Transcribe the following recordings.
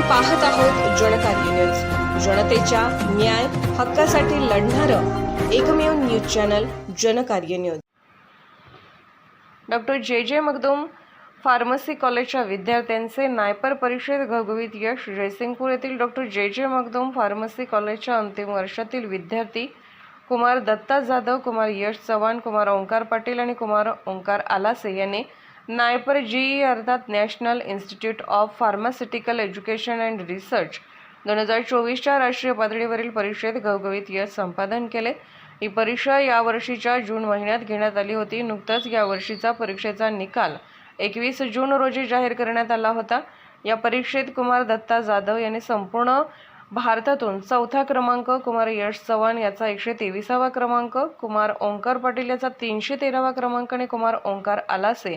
पाहत आहोत जनकार्य न्यूज. जनतेच्या न्याय हक्कासाठी लढणारं एकमेव news channel Jankarya news. Doctor J J Magdum pharmacy कॉलेजच्या विद्यार्थ्यांचे नायपर परीक्षेत घवघवीत यश जयसिंगपूर येथील doctor J J Magdum pharmacy कॉलेजच्या अंतिम वर्षातील विद्यार्थी कुमार दत्ता जाधव कुमार यश चव्हाण कुमार ओंकार पाटील आणि कुमार ओंकार आलासे यांनी नायपर जीई अर्थात national institute of pharmaceutical education and research दोन हजार चोवीसच्या राष्ट्रीय पातळीवरील परीक्षेत घवघवीत यश संपादन केले. ही परीक्षा यावर्षीच्या जून महिन्यात घेण्यात आली होती. नुकताच यावर्षीचा परीक्षेचा निकाल एकवीस जून रोजी जाहीर करण्यात आला होता. या परीक्षेत कुमार दत्ता जाधव यांनी संपूर्ण भारतातून चौथा क्रमांक कुमार यश चव्हाण याचा एकशे तेविसावा क्रमांक कुमार ओंकार पाटील याचा तीनशे तेरावा क्रमांक आणि कुमार ओंकार आलासे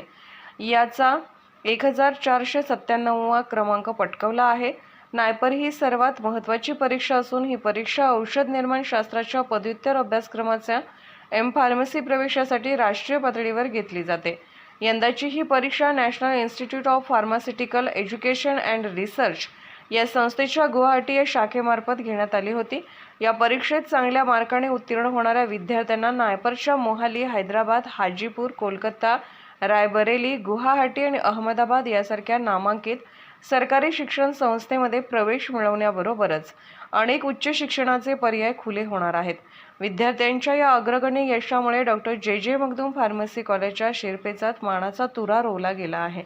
याचा एक हजार चारशे सत्त्याण्णववा क्रमांक पटकवला आहे. नायपर ही सर्वात महत्त्वाची परीक्षा असून ही परीक्षा औषध निर्माण शास्त्राच्या पदव्युत्तर अभ्यासक्रमाच्या एम फार्मसी प्रवेशासाठी राष्ट्रीय पातळीवर घेतली जाते. यंदाची ही परीक्षा national institute of pharmaceutical education and research या संस्थेच्या गुवाहाटी या शाखेमार्फत घेण्यात आली होती. या परीक्षेत चांगल्या मार्काने उत्तीर्ण होणाऱ्या विद्यार्थ्यांना नायपरच्या मोहाली हैदराबाद हाजीपूर कोलकाता रायबरेली गुवाहाटी आणि अहमदाबाद यासारख्या नामांकित सरकारी शिक्षण संस्थेमध्ये प्रवेश मिळवण्याबरोबरच अनेक उच्च शिक्षणाचे पर्याय खुले होणार आहेत. विद्यार्थ्यांच्या या अग्रगण्य यशामुळे doctor J. J. Magdum pharmacy कॉलेजच्या शिरपेचात मानाचा तुरा रोवला गेला आहे.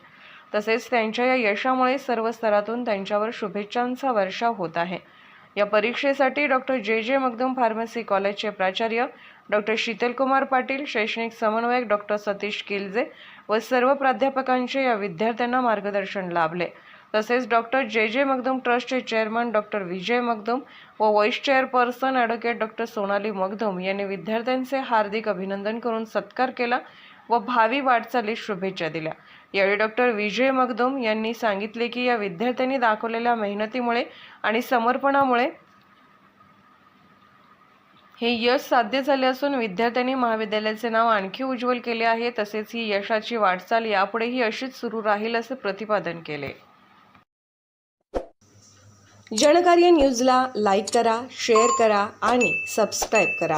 तसेच त्यांच्या या यशामुळे सर्व स्तरातून त्यांच्यावर शुभेच्छांचा वर्षाव होत आहे. या परीक्षेसाठी doctor J. J. Magdum pharmacy कॉलेजचे प्राचार्य डॉक्टर शीतलकुमार पाटील शैक्षणिक समन्वयक डॉक्टर सतीश किलजे व सर्व प्राध्यापकांचे या विद्यार्थ्यांना मार्गदर्शन लाभले. तसेच डॉक्टर जे. जे. मगदूम ट्रस्टचे चेअरमन डॉक्टर विजय मगदूम व vice chairperson advocate doctor Sonali Magdum यांनी विद्यार्थ्यांचे हार्दिक अभिनंदन करून सत्कार केला. व भावी वाटचालीस शुभेच्छा दिल्या. यावेळी डॉक्टर विजय मगदुम यांनी सांगितले की या विद्यार्थ्यांनी दाखवलेल्या मेहनतीमुळे आणि समर्पणामुळे हे यश साध्य झाले असून विद्यार्थ्यांनी महाविद्यालयाचे नाव आणखी उज्ज्वल केले आहे. तसेच ही यशाची वाटचाल यापुढेही अशीच सुरू राहील असे प्रतिपादन केले. जनकार्य न्यूजला लाईक करा शेअर करा आणि सबस्क्राईब करा.